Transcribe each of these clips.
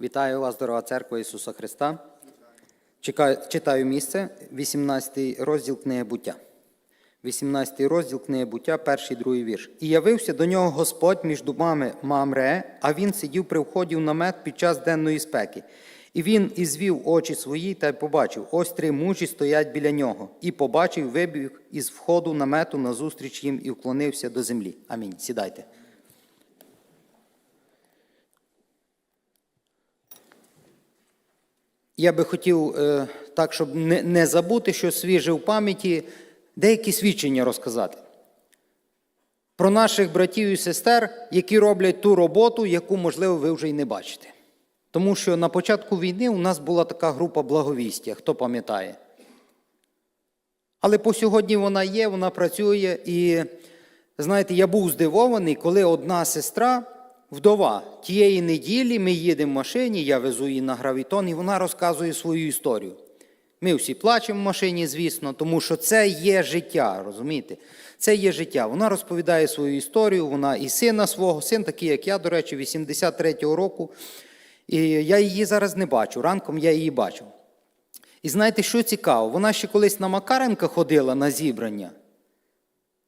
Вітаю вас, дорога церква Ісуса Христа. Чекаю, читаю місце, 18 розділ книги буття. 18 розділ книги буття, перший другий вірш. І явився до нього Господь між дубами Мамре, а він сидів при вході в намет під час денної спеки. І він ізвів очі свої та й побачив, ось три мужі стоять біля нього. І побачив, вибіг із входу намету назустріч їм і вклонився до землі. Амінь. Сідайте. Я би хотів е, так, щоб не, не забути, що свіже в пам'яті, деякі свідчення розказати. Про наших братів і сестер, які роблять ту роботу, яку, можливо, ви вже й не бачите. Тому що на початку війни у нас була така група благовістя, хто пам'ятає. Але по сьогодні вона є, вона працює. І знаєте, я був здивований, коли одна сестра, вдова, тієї неділі ми їдемо в машині, я везу її на гравітон, і вона розказує свою історію. Ми всі плачемо в машині, звісно, тому що це є життя, розумієте? Це є життя. Вона розповідає свою історію, вона і сина свого, син такий, як я, до речі, 83-го року. І я її зараз не бачу. Ранком я її бачу. І знаєте, що цікаво? Вона ще колись на Макаренка ходила на зібрання,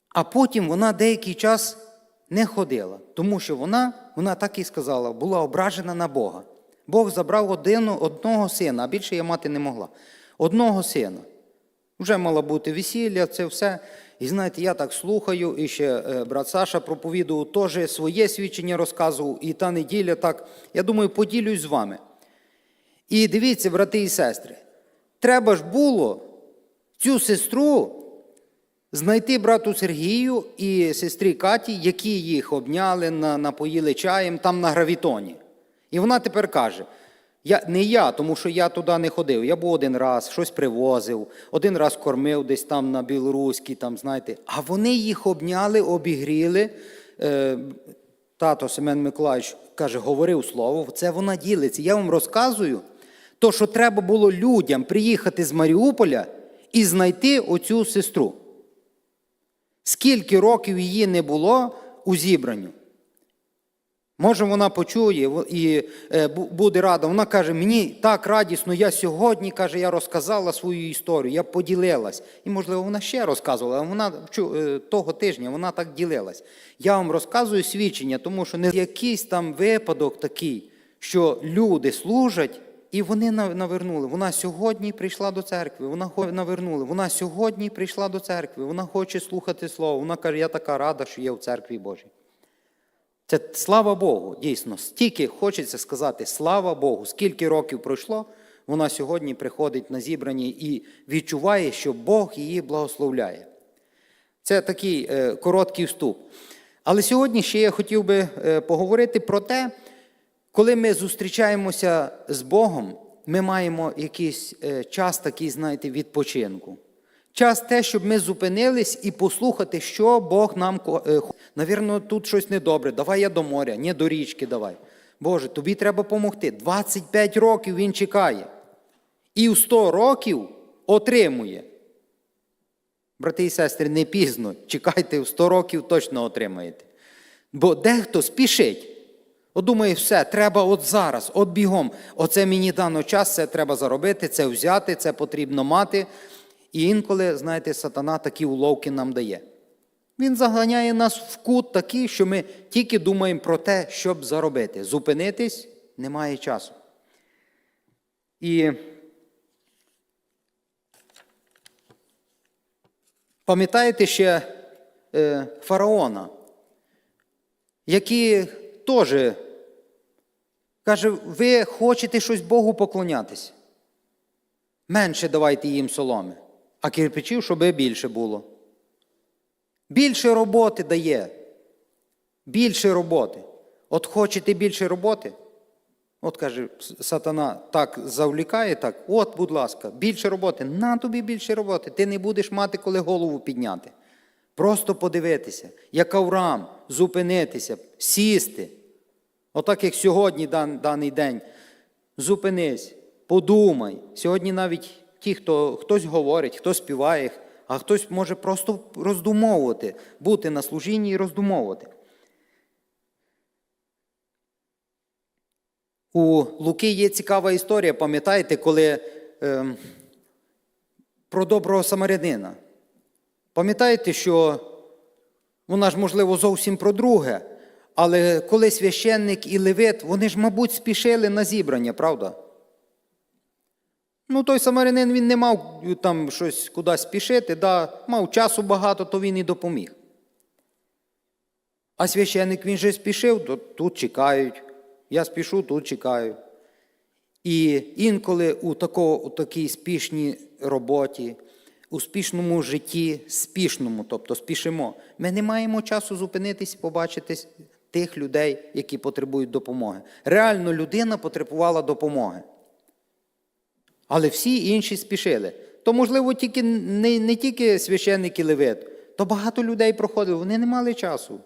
а потім вона деякий час не ходила, тому що вона, вона так і сказала, була ображена на Бога. Бог забрав одину, одного сина, а більше я мати не могла. Одного сина. Вже мало бути весілля, це все. І знаєте, я так слухаю, і ще е, брат Саша проповідував теж своє свідчення розказував, і та неділя так. Я думаю, поділюсь з вами. І дивіться, брати і сестри, треба ж було цю сестру знайти брату Сергію і сестрі Каті, які їх обняли, напоїли чаєм там на гравітоні. І вона тепер каже: я, не я, тому що я туди не ходив. Я був один раз, щось привозив, один раз кормив десь там на білоруській, там, знаєте. А вони їх обняли, обігріли. Е, тато Семен Миколаївич каже, говорив слово, це вона ділиться. Я вам розказую, то, що треба було людям приїхати з Маріуполя і знайти оцю сестру. Скільки років її не було у зібранню? Може, вона почує і е, буде рада. Вона каже: мені так радісно, я сьогодні каже, я розказала свою історію, я поділилась. І, можливо, вона ще розказувала, а вона е, того тижня вона так ділилась. Я вам розказую свідчення, тому що не якийсь там випадок такий, що люди служать. І вони навернули. Вона сьогодні прийшла до церкви. Вона навернули. Вона сьогодні прийшла до церкви. Вона хоче слухати слово. Вона каже: Я така рада, що є в церкві Божій. Це слава Богу, дійсно, стільки хочеться сказати, слава Богу, скільки років пройшло, вона сьогодні приходить на зібрання і відчуває, що Бог її благословляє. Це такий е, короткий вступ. Але сьогодні ще я хотів би е, поговорити про те, коли ми зустрічаємося з Богом, ми маємо якийсь е, час такий, знаєте, відпочинку. Час те, щоб ми зупинились і послухати, що Бог нам е, Навірно, тут щось недобре. Давай я до моря, ні до річки давай. Боже, тобі треба допомогти. 25 років він чекає. І в 100 років отримує. Брати і сестри, не пізно. Чекайте, в 100 років точно отримаєте. Бо дехто спішить. От думає, все, треба от зараз, от бігом. Оце мені дано час, це треба заробити, це взяти, це потрібно мати. І інколи, знаєте, сатана такі уловки нам дає. Він заганяє нас в кут такий, що ми тільки думаємо про те, щоб заробити. Зупинитись немає часу. І пам'ятаєте ще е, фараона, який теж каже, ви хочете щось Богу поклонятися. Менше давайте їм соломи, а кирпичів, щоб більше було. Більше роботи дає. Більше роботи. От хочете більше роботи? От каже сатана, так завлікає, так, от, будь ласка, більше роботи. На тобі більше роботи. Ти не будеш мати, коли голову підняти. Просто подивитися, як Авраам, зупинитися, сісти. Отак, як сьогодні, дан, даний день. Зупинись, подумай. Сьогодні навіть ті, хто хтось говорить, хто співає, а хтось може просто роздумовувати, бути на служінні і роздумовувати. У Луки є цікава історія, пам'ятаєте, коли ем, про доброго самарянина. Пам'ятаєте, що вона ж, можливо, зовсім про друге, але коли священник і левит, вони ж, мабуть, спішили на зібрання, правда? Ну, той самарянин він не мав е, там щось кудись спішити, да, мав часу багато, то він і допоміг. А священник він же спішив, то тут чекають. Я спішу, тут чекаю. І інколи у, тако, у такій спішній роботі, у спішному житті, спішному, тобто спішимо, ми не маємо часу зупинитись і побачити тих людей, які потребують допомоги. Реально людина потребувала допомоги. Але всі інші спішили. То, можливо, тільки не, не тільки священник і левит, то багато людей проходили, вони не мали часу.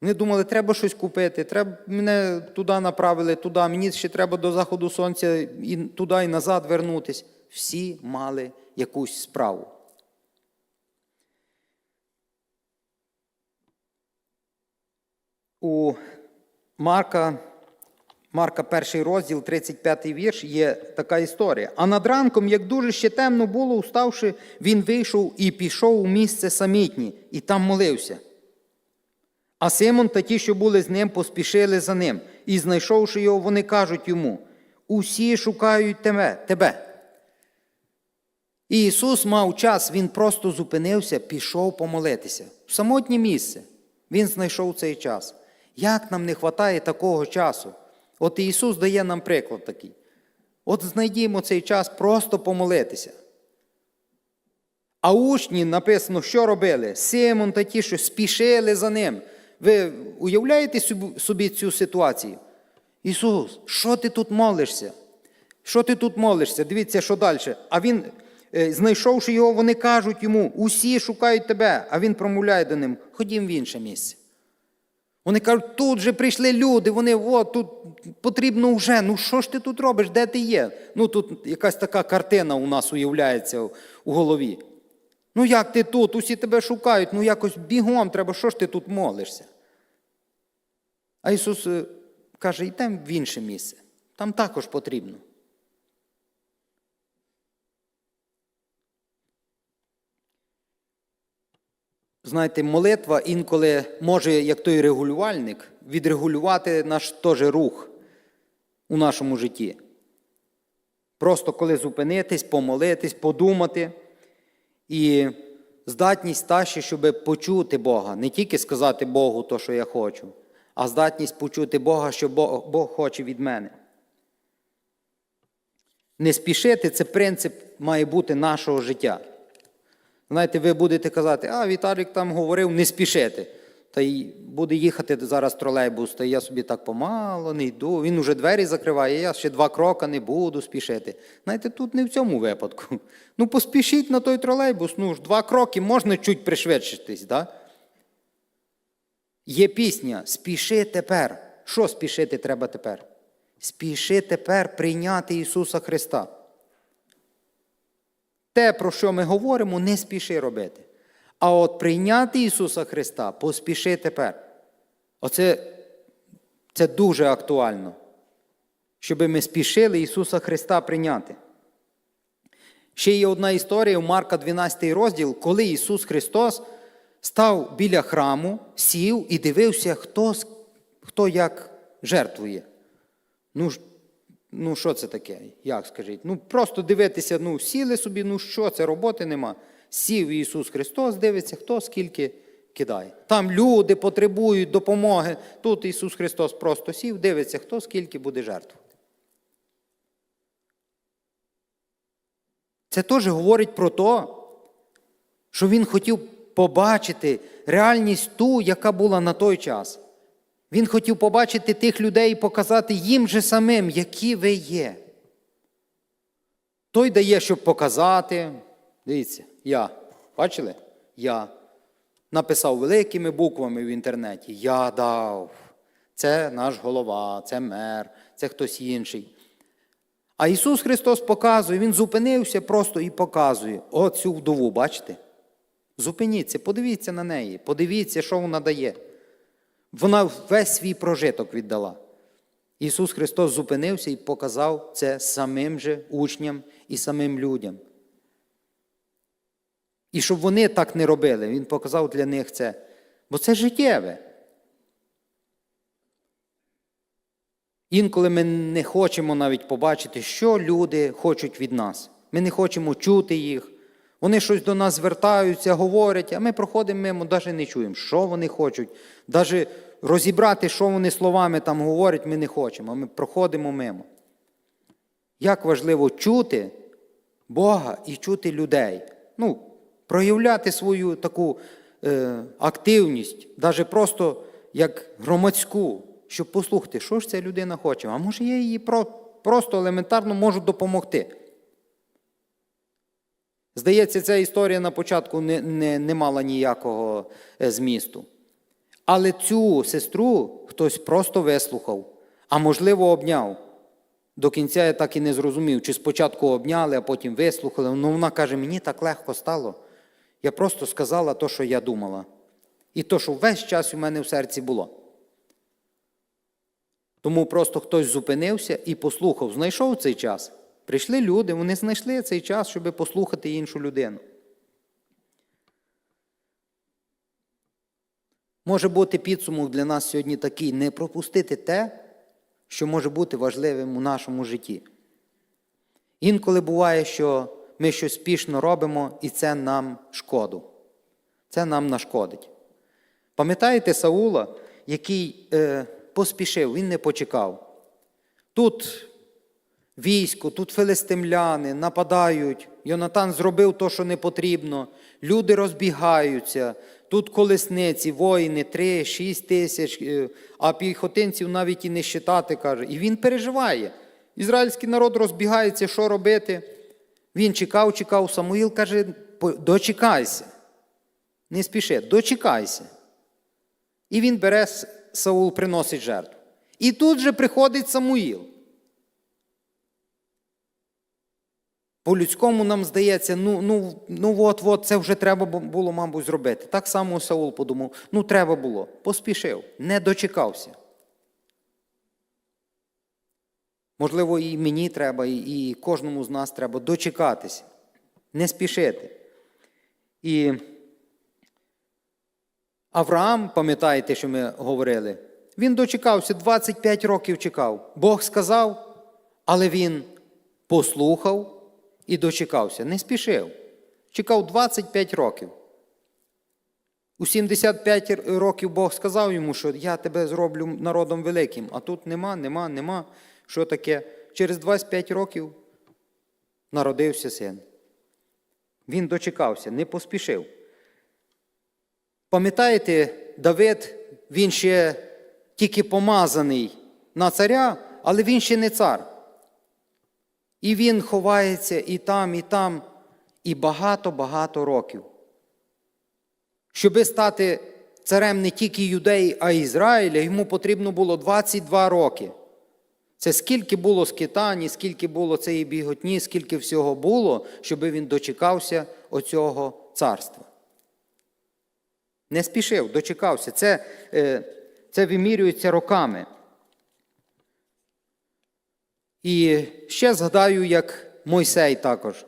Вони думали, треба щось купити, треба, мене туди направили, туди, мені ще треба до заходу сонця і туди і назад вернутися. Всі мали якусь справу. У Марка, Марка, перший розділ, 35 вірш, є така історія. А над ранком, як дуже ще темно було, уставши, він вийшов і пішов у місце самітнє, і там молився. А Симон та ті, що були з ним, поспішили за ним, і, знайшовши його, вони кажуть йому: усі шукають тебе. тебе. І Ісус мав час, Він просто зупинився, пішов помолитися. В самотнє місце. Він знайшов цей час. Як нам не вистачає такого часу? От Ісус дає нам приклад такий. От знайдімо цей час просто помолитися. А учні написано, що робили? Симон та ті, що спішили за ним. Ви уявляєте собі цю ситуацію? Ісус, що ти тут молишся? Що ти тут молишся? Дивіться, що далі. А він, е, знайшовши його, вони кажуть йому: усі шукають тебе, а він промовляє до ним, ходім в інше місце. Вони кажуть, тут же прийшли люди, вони от тут потрібно вже. Ну що ж ти тут робиш? Де ти є? Ну тут якась така картина у нас уявляється у голові. Ну як ти тут? Усі тебе шукають, ну якось бігом треба, що ж ти тут молишся? А Ісус е, каже, йдемо в інше місце. Там також потрібно. Знаєте, молитва інколи може, як той регулювальник, відрегулювати наш теж рух у нашому житті. Просто коли зупинитись, помолитись, подумати. І здатність та щоб почути Бога, не тільки сказати Богу то, що я хочу, а здатність почути Бога, що Бог хоче від мене. Не спішити це принцип має бути нашого життя. Знаєте, ви будете казати, а Віталік там говорив не спішити. Та й буде їхати зараз тролейбус, та я собі так помало не йду. Він уже двері закриває, я ще два кроки не буду спішити. Знаєте, тут не в цьому випадку. Ну, поспішіть на той тролейбус, ну ж два кроки можна чуть пришвидшитись, да? Є пісня Спіши тепер. Що спішити треба тепер? Спіши тепер прийняти Ісуса Христа. Те, про що ми говоримо, не спіши робити. А от прийняти Ісуса Христа поспіши тепер. Оце це дуже актуально, щоб ми спішили Ісуса Христа прийняти. Ще є одна історія у Марка 12 розділ, коли Ісус Христос став біля храму, сів і дивився, хто хто як жертвує. Ну, ну що це таке? Як скажіть? Ну, просто дивитися, ну, сіли собі, ну що це, роботи нема. Сів Ісус Христос, дивиться, хто скільки кидає. Там люди потребують допомоги. Тут Ісус Христос просто сів, дивиться, хто скільки буде жертвувати. Це теж говорить про те, що Він хотів побачити реальність ту, яка була на той час. Він хотів побачити тих людей і показати їм же самим, які ви є. Той дає, щоб показати. Дивіться, я. Бачили? Я. Написав великими буквами в інтернеті. Я дав. Це наш голова, це мер, це хтось інший. А Ісус Христос показує, Він зупинився просто і показує. Оцю вдову, бачите? Зупиніться, подивіться на неї, подивіться, що вона дає. Вона весь свій прожиток віддала. Ісус Христос зупинився і показав це самим же учням і самим людям. І щоб вони так не робили, Він показав для них це. Бо це життєве. Інколи ми не хочемо навіть побачити, що люди хочуть від нас. Ми не хочемо чути їх. Вони щось до нас звертаються, говорять, а ми проходимо мимо, навіть не чуємо, що вони хочуть. Навіть розібрати, що вони словами там говорять, ми не хочемо, а ми проходимо мимо. Як важливо чути Бога і чути людей. Ну, проявляти свою таку е, активність, навіть просто як громадську, щоб послухати, що ж ця людина хоче. А може, я їй про, просто елементарно можу допомогти. Здається, ця історія на початку не, не, не мала ніякого е, змісту. Але цю сестру хтось просто вислухав, а можливо, обняв. До кінця я так і не зрозумів, чи спочатку обняли, а потім вислухали. Ну вона каже, мені так легко стало. Я просто сказала те, що я думала. І то, що весь час у мене в серці було. Тому просто хтось зупинився і послухав, знайшов цей час. Прийшли люди, вони знайшли цей час, щоб послухати іншу людину. Може бути підсумок для нас сьогодні такий: не пропустити те, що може бути важливим у нашому житті. Інколи буває, що ми щось спішно робимо, і це нам шкоду. Це нам нашкодить. Пам'ятаєте Саула, який е, поспішив, він не почекав. Тут військо, тут филистимляни нападають. Йонатан зробив то, що не потрібно. Люди розбігаються. Тут колесниці, воїни, три, шість тисяч, е, а піхотинців навіть і не считати, каже. І він переживає. Ізраїльський народ розбігається, що робити. Він чекав, чекав. Самуїл каже: дочекайся. Не спіши, дочекайся. І він бере Саул, приносить жертву. І тут же приходить Самуїл. По-людському нам здається, ну ну, ну от, от, це вже треба було, мабуть, зробити. Так само Саул подумав, ну треба було, поспішив, не дочекався. Можливо, і мені треба, і кожному з нас треба дочекатися, не спішити. І Авраам, пам'ятаєте, що ми говорили, він дочекався, 25 років чекав. Бог сказав, але він послухав і дочекався. Не спішив. Чекав 25 років. У 75 років Бог сказав йому, що я тебе зроблю народом великим, а тут нема, нема, нема. Що таке? Через 25 років народився син. Він дочекався, не поспішив. Пам'ятаєте, Давид, він ще тільки помазаний на царя, але він ще не цар. І він ховається і там, і там, і багато-багато років. Щоби стати царем не тільки юдеї, а й Ізраїля, йому потрібно було 22 роки. Це скільки було скитані, скільки було цієї біготні, скільки всього було, щоби він дочекався оцього царства. Не спішив, дочекався. Це, е, це вимірюється роками. І ще згадаю, як Мойсей також.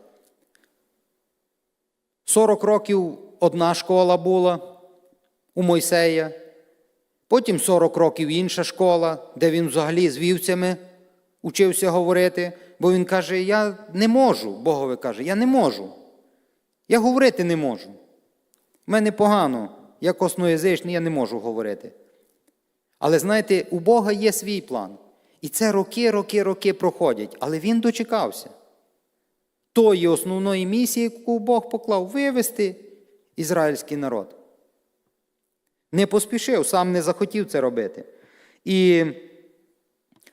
40 років одна школа була у Мойсея, потім 40 років інша школа, де він взагалі з вівцями учився говорити, бо він каже: Я не можу, Богові каже, я не можу. Я говорити не можу. У мене погано, як осноязичний, я не можу говорити. Але знаєте, у Бога є свій план. І це роки, роки, роки проходять, але він дочекався тої основної місії, яку Бог поклав, вивести ізраїльський народ. Не поспішив, сам не захотів це робити. І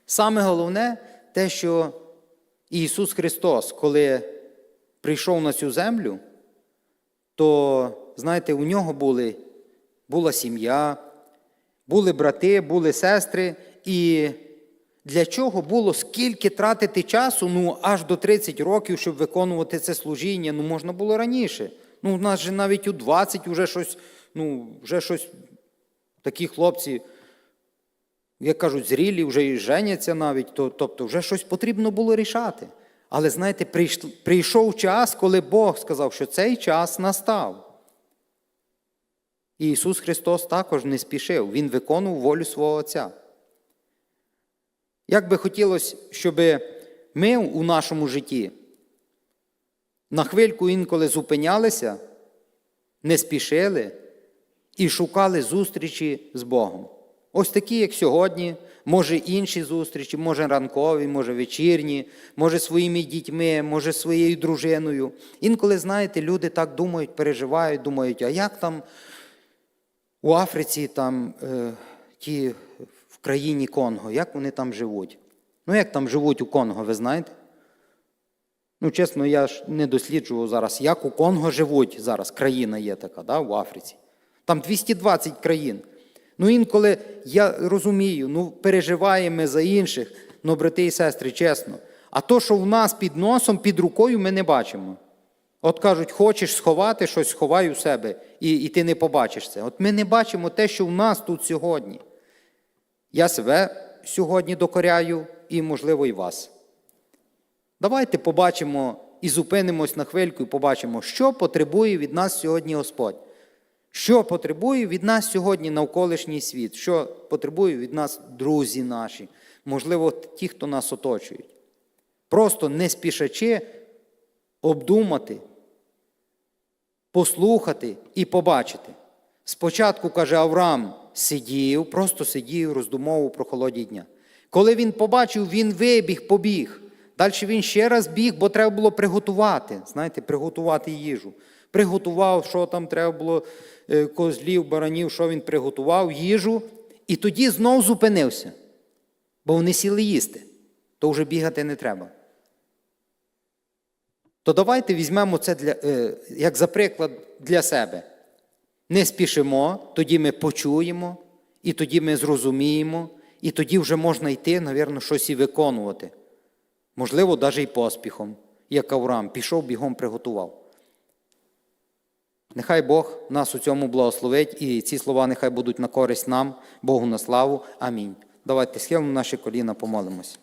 саме головне те, що Ісус Христос, коли прийшов на цю землю, то, знаєте, у нього були, була сім'я, були брати, були сестри, і для чого було скільки тратити часу, ну аж до 30 років, щоб виконувати це служіння, ну можна було раніше. Ну, у нас же навіть у 20 вже щось, ну, вже щось, такі хлопці як кажуть, зрілі, вже і женяться навіть, то, тобто вже щось потрібно було рішати. Але знаєте, прийшов час, коли Бог сказав, що цей час настав. І Ісус Христос також не спішив, Він виконував волю свого Отця. Як би хотілося, щоб ми у нашому житті на хвильку інколи зупинялися, не спішили і шукали зустрічі з Богом. Ось такі, як сьогодні, може інші зустрічі, може ранкові, може вечірні, може своїми дітьми, може своєю дружиною. Інколи, знаєте, люди так думають, переживають, думають, а як там у Африці, там е, ті країні Конго, як вони там живуть? Ну, як там живуть у Конго, ви знаєте? Ну, чесно, я ж не досліджував зараз, як у Конго живуть зараз. Країна є така, да, в Африці. Там 220 країн. Ну, інколи я розумію, ну, переживаємо ми за інших, ну, брати і сестри, чесно. А то, що в нас під носом, під рукою, ми не бачимо. От кажуть, хочеш сховати щось, сховай у себе, і, і ти не побачиш це. От ми не бачимо те, що в нас тут сьогодні. Я себе сьогодні докоряю і, можливо, і вас. Давайте побачимо і зупинимось на хвильку і побачимо, що потребує від нас сьогодні Господь. Що потребує від нас сьогодні навколишній світ, що потребує від нас друзі наші, можливо, ті, хто нас оточують. Просто не спішачи обдумати, послухати і побачити. Спочатку, каже Авраам, сидів, просто сидів, роздумовував про холоді дня. Коли він побачив, він вибіг, побіг. Далі він ще раз біг, бо треба було приготувати. Знаєте, приготувати їжу. Приготував, що там треба було, е, козлів, баранів, що він приготував, їжу, і тоді знов зупинився. Бо вони сіли їсти, то вже бігати не треба. То давайте візьмемо це для, е, як за приклад для себе. Не спішимо, тоді ми почуємо, і тоді ми зрозуміємо, і тоді вже можна йти, навірно, щось і виконувати. Можливо, навіть і поспіхом, як Авраам, пішов, бігом приготував. Нехай Бог нас у цьому благословить, і ці слова нехай будуть на користь нам, Богу на славу. Амінь. Давайте схилимо наші коліна, помолимось.